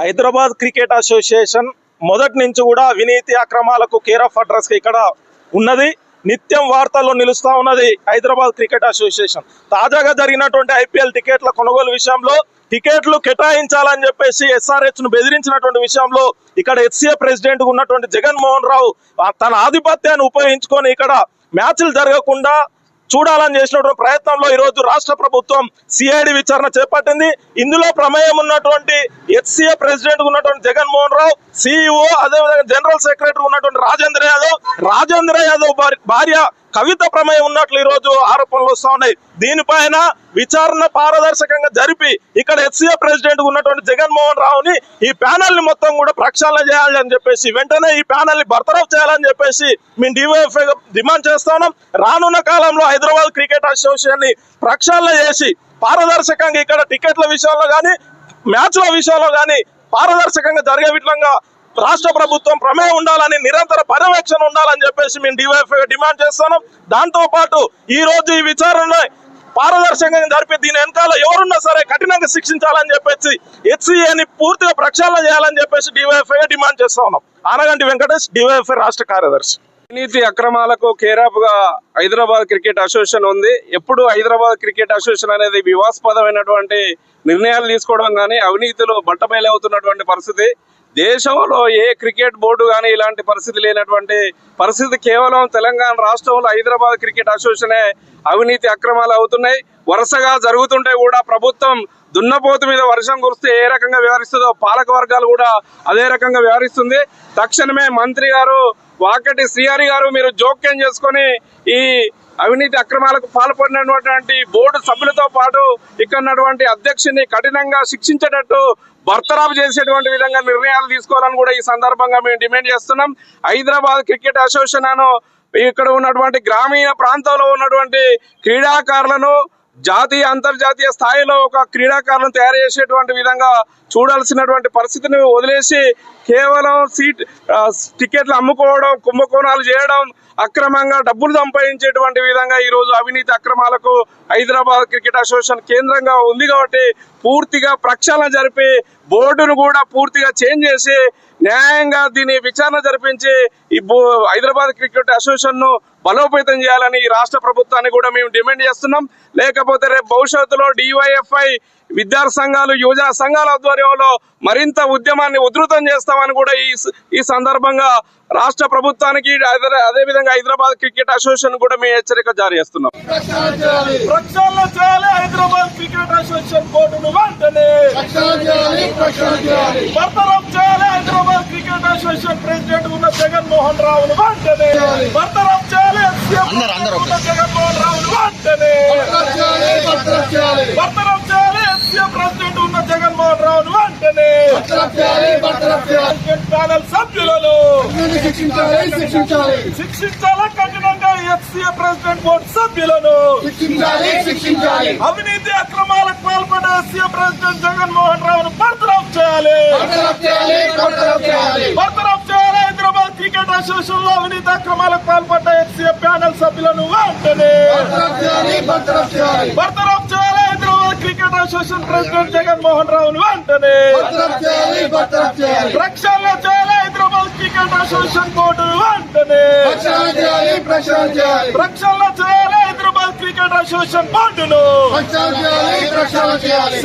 Hyderabad cricket association మొదటి నుంచి కూడా అవినీతి అక్రమాలకు కేర్ ఆఫ్ అడ్రస్ ఇక్కడ ఉన్నది. నిత్యం వార్తల్లో నిలుస్తా ఉన్నది హైదరాబాద్ క్రికెట్ అసోసియేషన్. తాజాగా జరిగినటువంటి ఐపీఎల్ టికెట్ల కొనుగోలు విషయంలో టికెట్లు కేటాయించాలని చెప్పేసి ఎస్ఆర్హెచ్ను బెదిరించినటువంటి విషయంలో ఇక్కడ హెచ్సిఏ ప్రెసిడెంట్ ఉన్నటువంటి జగన్మోహన్ రావు తన ఆధిపత్యాన్ని ఉపయోగించుకొని ఇక్కడ మ్యాచ్లు జరగకుండా చూడాలని చేసినటువంటి ప్రయత్నంలో ఈ రోజు రాష్ట్ర ప్రభుత్వం సిఐడి విచారణ చేపట్టింది. ఇందులో ప్రమేయం ఉన్నటువంటి హెచ్సిఏ ప్రెసిడెంట్ ఉన్నటువంటి జగన్మోహన్ రావు సిఇఓ అదేవిధంగా జనరల్ సెక్రటరీ ఉన్నటువంటి రాజేంద్ర యాదవ్ రాజేంద్ర యాదవ్ భార్య కవిత ప్రమేయం ఉన్నట్లు ఈరోజు ఆరోపణలు వస్తా ఉన్నాయి. దీనిపైన విచారణ పారదర్శకంగా జరిపి ఇక్కడ హెచ్సిఏ ప్రెసిడెంట్ ఉన్నటువంటి జగన్మోహన్ రావుని ఈ ప్యానెల్ని మొత్తం కూడా ప్రక్షాళన చేయాలి అని చెప్పేసి వెంటనే ఈ ప్యానెల్ని బర్తరఫ్ చేయాలని చెప్పేసి మేము డివైఎఫ్ఐ డిమాండ్ చేస్తా ఉన్నాం. రానున్న కాలంలో హైదరాబాద్ క్రికెట్ అసోసియేషన్ని ప్రక్షాళన చేసి పారదర్శకంగా ఇక్కడ టికెట్ల విషయంలో కానీ మ్యాచ్ల విషయంలో కానీ పారదర్శకంగా జరిగే విధంగా రాష్ట్ర ప్రభుత్వం ప్రమేయం ఉండాలని నిరంతర పర్యవేక్షణ ఉండాలని చెప్పేసి మేము డివైఎఫ్ఐ డిమాండ్ చేస్తున్నాం. దాంతో పాటు ఈ రోజు ఈ విచారణ పారదర్శకంగా జరిపి దీని వెనకాల ఎవరున్నా సరే కఠినంగా శిక్షించాలని చెప్పేసి హెచ్సిఏని పూర్తిగా ప్రక్షాళన చేయాలని చెప్పేసి డివైఎఫ్ఐ డిమాండ్ చేస్తా ఉన్నాం. ఆనగంటి వెంకటేష్ డివైఎఫ్ఐ రాష్ట్ర కార్యదర్శి. అవినీతి అక్రమాలకు కేరాపుగా హైదరాబాద్ క్రికెట్ అసోసియేషన్ ఉంది. ఎప్పుడు హైదరాబాద్ క్రికెట్ అసోసియేషన్ అనేది వివాదాస్పదమైనటువంటి నిర్ణయాలు తీసుకోవడం కానీ అవినీతిలో బట్టబయలవుతున్నటువంటి పరిస్థితి. దేశంలో ఏ క్రికెట్ బోర్డు కానీ ఇలాంటి పరిస్థితి లేనటువంటి పరిస్థితి కేవలం తెలంగాణ రాష్ట్రంలో హైదరాబాద్ క్రికెట్ అసోసియేషనే అవినీతి అక్రమాలు అవుతున్నాయి. వరుసగా జరుగుతుంటే కూడా ప్రభుత్వం దున్నపోతు మీద వర్షం కురిస్తే ఏ రకంగా వ్యవహరిస్తుందో పాలక వర్గాలు కూడా అదే రకంగా వ్యవహరిస్తుంది. తక్షణమే మంత్రి గారు వాకటి శ్రీహరి గారు మీరు జోక్యం చేసుకొని ఈ అవినీతి అక్రమాలకు పాల్పడినటువంటి బోర్డు సభ్యులతో పాటు ఇక్కడ ఉన్నటువంటి అధ్యక్షుని కఠినంగా శిక్షించేటట్టు బర్తరాఫ్ చేసేటువంటి విధంగా నిర్ణయాలు తీసుకోవాలని కూడా ఈ సందర్భంగా మేము డిమాండ్ చేస్తున్నాం. హైదరాబాద్ క్రికెట్ అసోసియేషన్ ఇక్కడ ఉన్నటువంటి గ్రామీణ ప్రాంతంలో ఉన్నటువంటి క్రీడాకారులను జాతీయ అంతర్జాతీయ స్థాయిలో ఒక క్రీడాకారులను తయారు చేసేటువంటి విధంగా చూడాల్సినటువంటి పరిస్థితిని వదిలేసి కేవలం సీట్ టికెట్లు అమ్ముకోవడం కుంభకోణాలు చేయడం అక్రమంగా డబ్బులు సంపాదించేటువంటి విధంగా ఈరోజు అవినీతి అక్రమాలకు హైదరాబాద్ క్రికెట్ అసోసియేషన్ కేంద్రంగా ఉంది కాబట్టి పూర్తిగా ప్రక్షాళన జరిపి బోర్డును కూడా పూర్తిగా చేంజ్ చేసి న్యాయంగా దీని విచారణ జరిపించి ఈ హైదరాబాద్ క్రికెట్ అసోసియేషన్ను బలోపేతం చేయాలని ఈ రాష్ట్ర ప్రభుత్వాన్ని కూడా మేము డిమాండ్ చేస్తున్నాం. లేకపోతే రేపు భవిష్యత్తులో డివైఎఫ్ఐ విద్యార్థి సంఘాలు యువజన సంఘాల ఆధ్వర్యంలో మరింత ఉద్యమాన్ని ఉధృతం చేస్తామని కూడా ఈ ఈ సందర్భంగా రాష్ట్ర ప్రభుత్వానికి అదే- అదేవిధంగా హైదరాబాద్ క్రికెట్ అసోసియేషన్ కూడా మేము హెచ్చరిక జారీ చేస్తున్నాం. హైదరాబాద్ క్రికెట్ అసోసియేషన్ బోర్డును వెంటనే. బర్తరఫ్ చేయాలి. క్రికెట్ అసోసియేషన్ ప్రెసిడెంట్ ఉన్న జగన్మోహన్ రావును వెంటనే బర్తరఫ్ చేయాలి జగన్మోహన్ రావును వెంటనే. బర్తరఫ్ చేయాలి సీఎం ప్రెసిడెంట్ ఉన్న జగన్మోహన్ రావును వెంటనే. క్రికెట్ ప్యానల్ సభ్యులను శిక్షించాలి శిక్షించాలి. శిక్షించాలా కఠినంగా ఎఫ్సీఏ ప్రెసిడెంట్ బోర్డు సభ్యులను. శిక్షించాలి శిక్షించాలి. అవినీతి అక్రమాలకు పాల్పడ్డ ఎస్సీఏ ప్రెసిడెంట్ జగన్మోహన్ రావును బర్తరఫ్ చేయాలి. బర్తరఫ్ చేయాలి బర్తరఫ్ చేయాలి. బర్తరఫ్ చేయాలి హైదరాబాద్ క్రికెట్ అసోసియేషన్లో అవినీతి అక్రమాలకు పాల్పడ్డ ఎస్సీఏ ప్యానల్ సభ్యులను వెంటనే. బర్తరఫ్ చేయాలి బర్తరఫ్ చేయాలి. బర్తరఫ్ చేయాలి Hyderabad cricket association president Jaganmohan రావును వెంటనే. బర్తరఫ్ చేయాలి బర్తరఫ్ చేయాలి. ప్రక్షాళన చేయాలి హైదరాబాద్ క్రికెట్ అసోసియేషన్ బోర్డు వెంటనే. ప్రక్షాళన చేయాలి చేయాలి హైదరాబాద్ క్రికెట్ అసోసియేషన్ బోర్డును ప్రక్షాళన చేయాలి ప్రక్షాళన చేయాలి